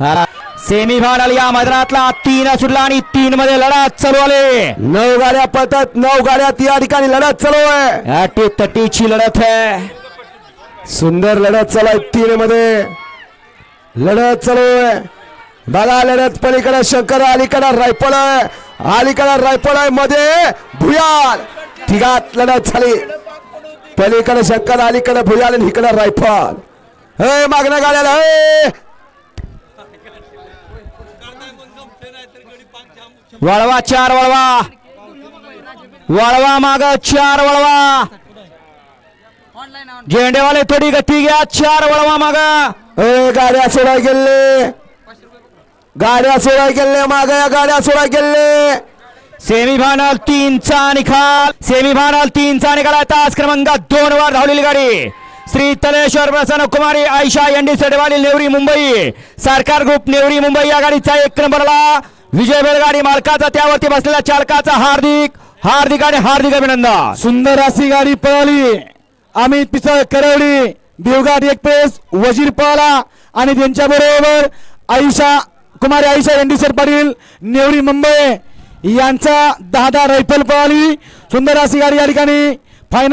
Semi final या मैदानातला. तीन सुटला आणि तीन मध्ये लढत चालू आले. नऊ गाड्या पळतात. नऊ गाड्यात या ठिकाणी लढत चालू आहे. अटी तटीची लढत आहे. सुंदर लढत चालू आहे तीन मध्ये लढत चालू आहे. बघा लढत पलीकडे शंकर अलीकडे रायफल आहे. अलीकडे रायफल आहे. मध्ये भुयाल. तिघात लढत झाली. पलीकडे शंकर अलीकडे भुयाल आणि इकडे रायफल हे मागण्या गाड्याला. वळवा चार वळवा. वळवा माग चार वळवा. झेंडेवाले थोडी गती घ्या चार वळवा माग. ए, गाड्या सोडा गेले. गाड्या सोडा गेले माग या गाड्या सोडा गेले. सेमीफायनल तीनचा निकाल. सेमीफायनल तीनचा निकाल आहे तास क्रमांक दोन वर धावलेली गाडी. श्री तलेश्वर प्रसन्न कुमारी आयशा यांडी सडेवाली नेवरी मुंबई. सरकार ग्रुप नेवरी मुंबई या गाडीचा एक नंबरला. विजय बैलगाडी मालकाचा त्यावरती बसलेल्या चालकाचा हार्दिक हार्दिक आणि हार्दिक अभिनंदन. सुंदर अशी गाडी पळाली. अमित पिसळ करवडी देवघाट एक्सप्रेस वजीर पळाला. आणि त्यांच्या बरोबर आयुषा कुमारी आयुषा एंडीसर पाटील नेवरी मुंबई यांचा दहा दहा रायफल पळाली. सुंदर अशी गाडी या ठिकाणी फायनल